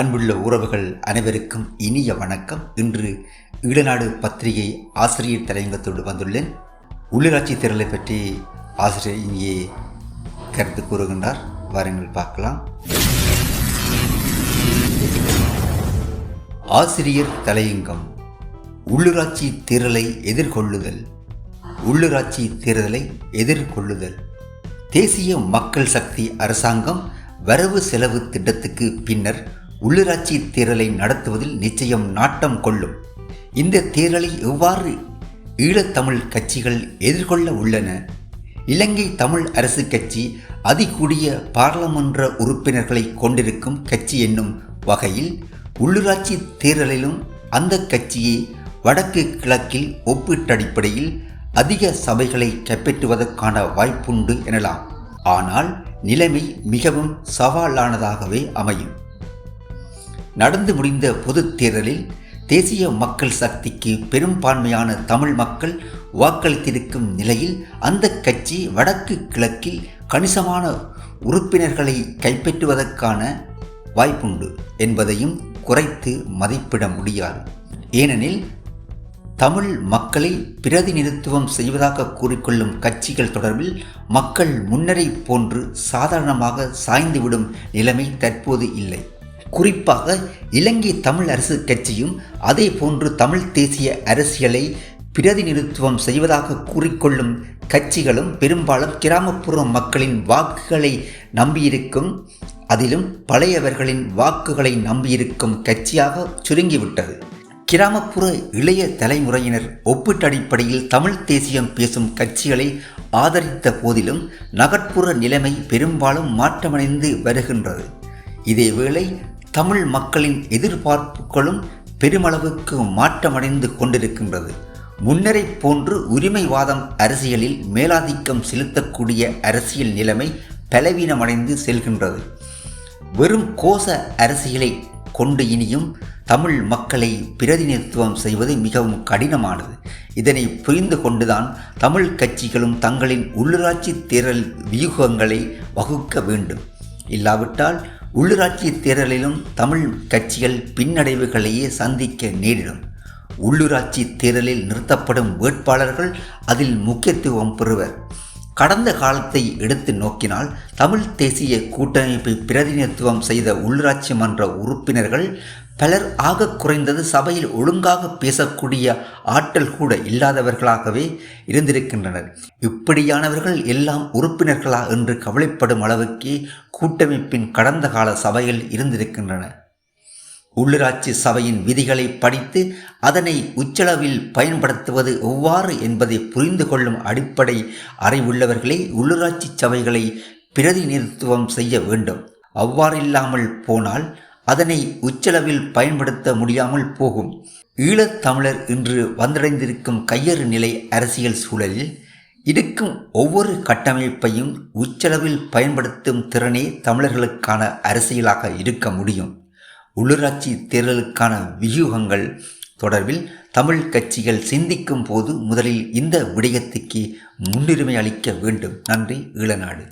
அன்புள்ள உறவுகள் அனைவருக்கும் இனிய வணக்கம். இன்று ஈழநாடு பத்திரிகை ஆசிரியர் தலையங்கத்தோடு வந்துள்ளேன். உள்ளூராட்சி தேர்தலை பற்றி ஆசிரியர் இங்கே கருத்து கூறுகின்றார். வாருங்கள் பார்க்கலாம். ஆசிரியர் தலையங்கம். உள்ளூராட்சி தேர்தலை எதிர்கொள்ளுதல். உள்ளூராட்சி தேர்தலை எதிர்கொள்ளுதல். தேசிய மக்கள் சக்தி அரசாங்கம் வரவு செலவு திட்டத்துக்கு பின்னர் உள்ளூராட்சி தேர்தலை நடத்துவதில் நிச்சயம் நாட்டம் கொள்ளும். இந்த தேர்தலை எவ்வாறு ஈழத்தமிழ் கட்சிகள் எதிர்கொள்ள உள்ளன? இலங்கை தமிழ் அரசு கட்சி அதிகூடிய பாராளுமன்ற உறுப்பினர்களை கொண்டிருக்கும் கட்சி என்னும் வகையில் உள்ளூராட்சி தேர்தலிலும் அந்த கட்சியை வடக்கு கிழக்கில் ஒப்பீட்டடிப்படையில் அதிக சபைகளை கைப்பற்றுவதற்கான வாய்ப்புண்டு எனலாம். ஆனால் நிலைமை மிகவும் சவாலானதாகவே அமையும். நடந்து முடிந்த பொதுத் தேர்தலில் தேசிய மக்கள் சக்திக்கு பெரும்பான்மையான தமிழ் மக்கள் வாக்களித்திருக்கும் நிலையில் அந்த கட்சி வடக்கு கிழக்கில் கணிசமான உறுப்பினர்களை கைப்பற்றுவதற்கான வாய்ப்புண்டு என்பதையும் குறைத்து மதிப்பிட முடியாது. ஏனெனில் தமிழ் மக்களை பிரதிநிதித்துவம் செய்வதாக கூறிக்கொள்ளும் கட்சிகள் தொடர்பில் மக்கள் முன்னரை போன்று சாதாரணமாக சாய்ந்துவிடும் நிலைமை தற்போது இல்லை. குறிப்பாக இலங்கை தமிழ் அரசு கட்சியும் அதே போன்று தமிழ் தேசிய அரசியலை பிரதிநிதித்துவம் செய்வதாக கூறிக்கொள்ளும் கட்சிகளும் பெரும்பாலும் கிராமப்புற மக்களின் வாக்குகளை நம்பியிருக்கும் அதிலும் பழையவர்களின் வாக்குகளை நம்பியிருக்கும் கட்சியாக சுருங்கிவிட்டது. கிராமப்புற இளைய தலைமுறையினர் ஒப்பீட்டடிப்படையில் தமிழ் தேசியம் பேசும் கட்சிகளை ஆதரித்த போதிலும் நகர்ப்புற நிலைமை பெரும்பாலும் மாற்றமடைந்து வருகின்றது. இதேவேளை தமிழ் மக்களின் எதிர்பார்ப்புகளும் பெருமளவுக்கு மாற்றமடைந்து கொண்டிருக்கின்றது. முன்னரை போன்று உரிமைவாதம் அரசியலில் மேலாதிக்கம் செலுத்தக்கூடிய அரசியல் நிலைமை பலவீனமடைந்து செல்கின்றது. வெறும் கோஷ அரசியலை கொண்டு இனியும் தமிழ் மக்களை பிரதிநிதித்துவம் செய்வது மிகவும் கடினமானது. இதனை புரிந்து கொண்டுதான் தமிழ் கட்சிகளும் தங்களின் உள்ளூராட்சி தேர்தல் வியூகங்களை வகுக்க வேண்டும். இல்லாவிட்டால் உள்ளூராட்சி தேர்தலிலும் தமிழ் கட்சிகள் பின்னடைவுகளையே சந்திக்க நேரிடும். உள்ளூராட்சி தேர்தலில் நிறுத்தப்படும் வேட்பாளர்கள் அதில் முக்கியத்துவம் பெறுவர். கடந்த காலத்தை எடுத்து நோக்கினால் தமிழ் தேசிய கூட்டமைப்பை பிரதிநிதித்துவம் செய்த உள்ளாட்சி மன்ற உறுப்பினர்கள் பலர் ஆக குறைந்தது சபையில் ஒழுங்காக பேசக்கூடிய ஆற்றல் கூட இல்லாதவர்களாகவே இருந்திருக்கின்றனர். இப்படியானவர்கள் எல்லாம் உறுப்பினர்களா என்று கவலைப்படும் அளவுக்கு கூட்டமைப்பின் கடந்த கால சபையில் இருந்திருக்கின்றன. உள்ளூராட்சி சபையின் விதிகளை படித்து அதனை உச்சளவில் பயன்படுத்துவது எவ்வாறு என்பதை புரிந்து கொள்ளும் அடிப்படை அறிவுள்ளவர்களே உள்ளூராட்சி சபைகளை பிரதிநிதித்துவம் செய்ய வேண்டும். அவ்வாறில்லாமல் போனால் அதனை உச்சளவில் பயன்படுத்த முடியாமல் போகும். ஈழத்தமிழர் இன்று வந்தடைந்திருக்கும் கையறு நிலை அரசியல் சூழலில் இருக்கும் ஒவ்வொரு கட்டமைப்பையும் உச்சளவில் பயன்படுத்தும் திறனே தமிழர்களுக்கான அரசியலாக இருக்க முடியும். உள்ளூராட்சி தேர்தலுக்கான வியூகங்கள் தொடர்பில் தமிழ் கட்சிகள் சிந்திக்கும் போது முதலில் இந்த விடயத்துக்கு முன்னுரிமை அளிக்க வேண்டும். நன்றி ஈழநாடு.